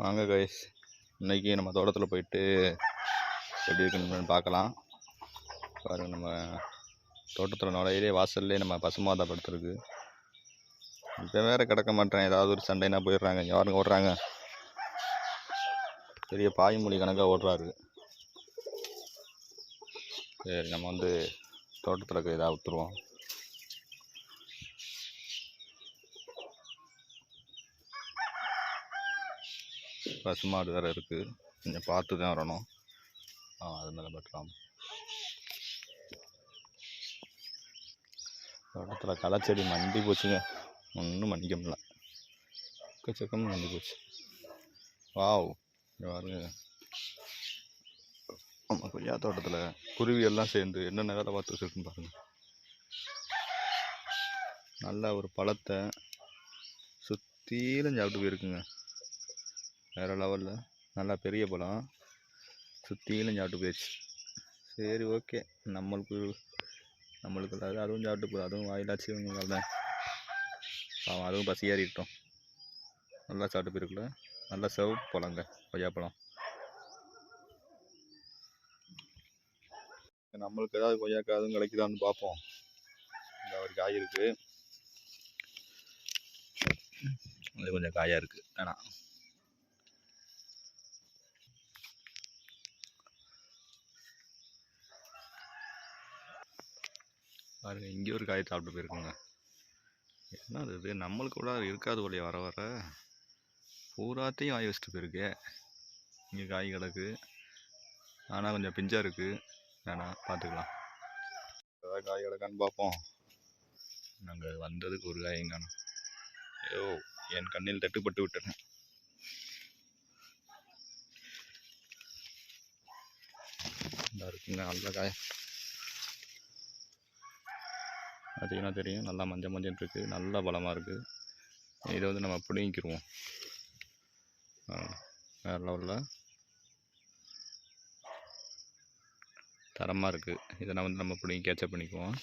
வாங்க கைஸ் இன்றைக்கி நம்ம தோட்டத்தில் போயிட்டு எப்படி இருக்குன்னு பார்க்கலாம். பாருங்க நம்ம தோட்டத்தில் நுழையிலே வாசல்லே நம்ம பசுமாதா படுத்துருக்கு இப்போ வேறு கிடக்க மாட்டேன். ஏதாவது ஒரு சண்டைனா போயிடுறாங்க. இங்கே யாருங்க ஓடுறாங்க. பெரிய பாய்மொழி கணக்காக ஓடுறாரு. சரி நம்ம வந்து தோட்டத்தில் இருக்க இதாக விட்டுருவோம் பசுமாடு வேறு இருக்குது கொஞ்சம் பார்த்து தான் வரணும். ஆ அது மேலே பட்டலாம் தோட்டத்தில் களைச்செடி மண்டி போச்சுங்க. ஒன்றும் மன்னிக்க முடியல. எக்கச்சக்கம் மண்டி போச்சு. வாவ் பாருங்க. நம்ம கொய்யா தோட்டத்தில் குருவி எல்லாம் சேர்ந்து என்னென்ன வேலை பார்த்து வச்சுருக்குன்னு பாருங்கள் நல்ல ஒரு பழத்தை சுற்றிலும் சாப்பிட்டு போயிருக்குங்க. வேறு லெவலில் நல்லா பெரிய பழம் சுற்றிலும் சாப்பிட்டு போயிடுச்சு சரி ஓகே நம்மளுக்கு நம்மளுக்கு இல்லாத அதுவும் சாப்பிட்டு போகுது அதுவும் வாயிலாச்சு இவங்க பாவம் அதுவும் பசி ஏறிட்டோம். நல்லா சாப்பிட்டு போயிருக்குல்ல நல்லா செவப்பு பழங்க கொய்யாப்பழம் நம்மளுக்கு ஏதாவது கொய்யாக்காய் அதுவும் கிடைக்குதான்னு பார்ப்போம். இந்த ஒரு காய் இருக்குது அது கொஞ்சம் காயாக இருக்குது வேணாம். பாருங்க இங்கே ஒரு காய் சாப்பிட்டு போயிருக்குங்க. என்ன அது இது? நம்மளுக்கு கூட இருக்காது ஒழிய வர வர. பூராத்தையும் ஆய் வச்சுட்டு போயிருக்கே. இங்கே காய் கிடக்கு. ஆனால் கொஞ்சம் பிஞ்சாக இருக்குது வேணாம் பார்த்துக்கலாம் ஏதாவது காய் கிடக்கான்னு பார்ப்போம் நாங்கள் வந்ததுக்கு ஒரு காயும் காணும் ஐயோ என் கண்ணில் தட்டுப்பட்டு விட்டேன். நல்லா இருக்குங்க நல்ல காய். பார்த்தீங்கன்னா தெரியும்? நல்லா மஞ்சள் மஞ்சள் இருக்குது நல்ல பலமாக இருக்குது இதை வந்து நம்ம பிடுங்கிக்கிடுவோம் வேறு லெவலில் தரமாக இருக்குது இதை நான் வந்து நம்ம பிடிங்கி கேட்சப் பண்ணிக்குவோம்.